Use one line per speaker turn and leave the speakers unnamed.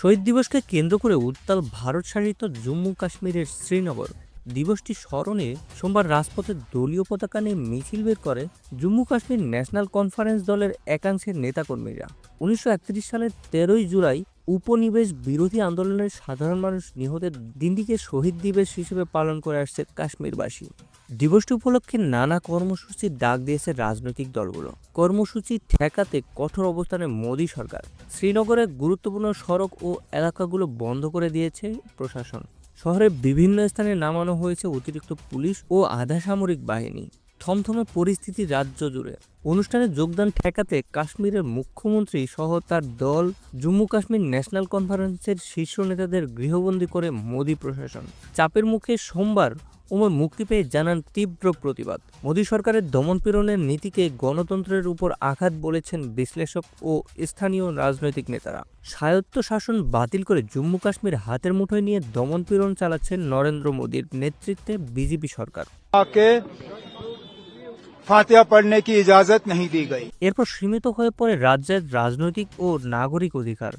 শহীদ দিবসকে কেন্দ্র করে উত্তাল ভারত শাসিত জম্মু কাশ্মীরের শ্রীনগর। দিবসটি স্মরণে সোমবার রাজপথে দলীয় পতাকা নিয়ে মিছিল বের করে জম্মু কাশ্মীর ন্যাশনাল কনফারেন্স দলের একাংশের নেতাকর্মীরা। উনিশশো একত্রিশ সালের তেরোই জুলাই উপনিবেশ বিরোধী আন্দোলনের সাধারণ মানুষ নিহতের দিনটিকে শহীদ দিবস হিসেবে পালন করে আসছে কাশ্মীরবাসী। দিবসটি উপলক্ষে নানা কর্মসূচির ডাক দিয়েছে রাজনৈতিক দলগুলো। কর্মসূচি ঠেকাতে কঠোর অবস্থানে মোদী সরকার। শ্রীনগরের গুরুত্বপূর্ণ সড়ক ও এলাকাগুলো বন্ধ করে দিয়েছে প্রশাসন। শহরের বিভিন্ন স্থানে নামানো হয়েছে অতিরিক্ত পুলিশ ও আধা সামরিক বাহিনী। থমথমে পরিস্থিতি রাজ্য জুড়ে। অনুষ্ঠানে যোগদান ঠেকাতে কাশ্মীরের মুখ্যমন্ত্রী সহ তার দল, জম্মু কাশ্মীর ন্যাশনাল কনফারেন্সের শীর্ষ নেতাদের গৃহবন্দী করে মোদী প্রশাসন। চাপের মুখে সোমবার ওমর মুক্তি পেয়ে জানান তীব্র প্রতিবাদ মোদী সরকারের দমনপীড়নের নীতিকে গণতন্ত্রের উপর আঘাত বলেছেন বিশ্লেষক ও স্থানীয় রাজনৈতিক নেতারা স্বায়ত্ত শাসন বাতিল করে জম্মু কাশ্মীর হাতের মুঠোয় নিয়ে দমনপীড়ন চালাচ্ছেন নরেন্দ্র মোদীর নেতৃত্বে বিজেপি সরকার
के फातिहा पढ़ने की इजाजत नहीं दी गई
এরপর সীমিত হয়ে পড়ে রাজ্যের রাজনৈতিক ও নাগরিক অধিকার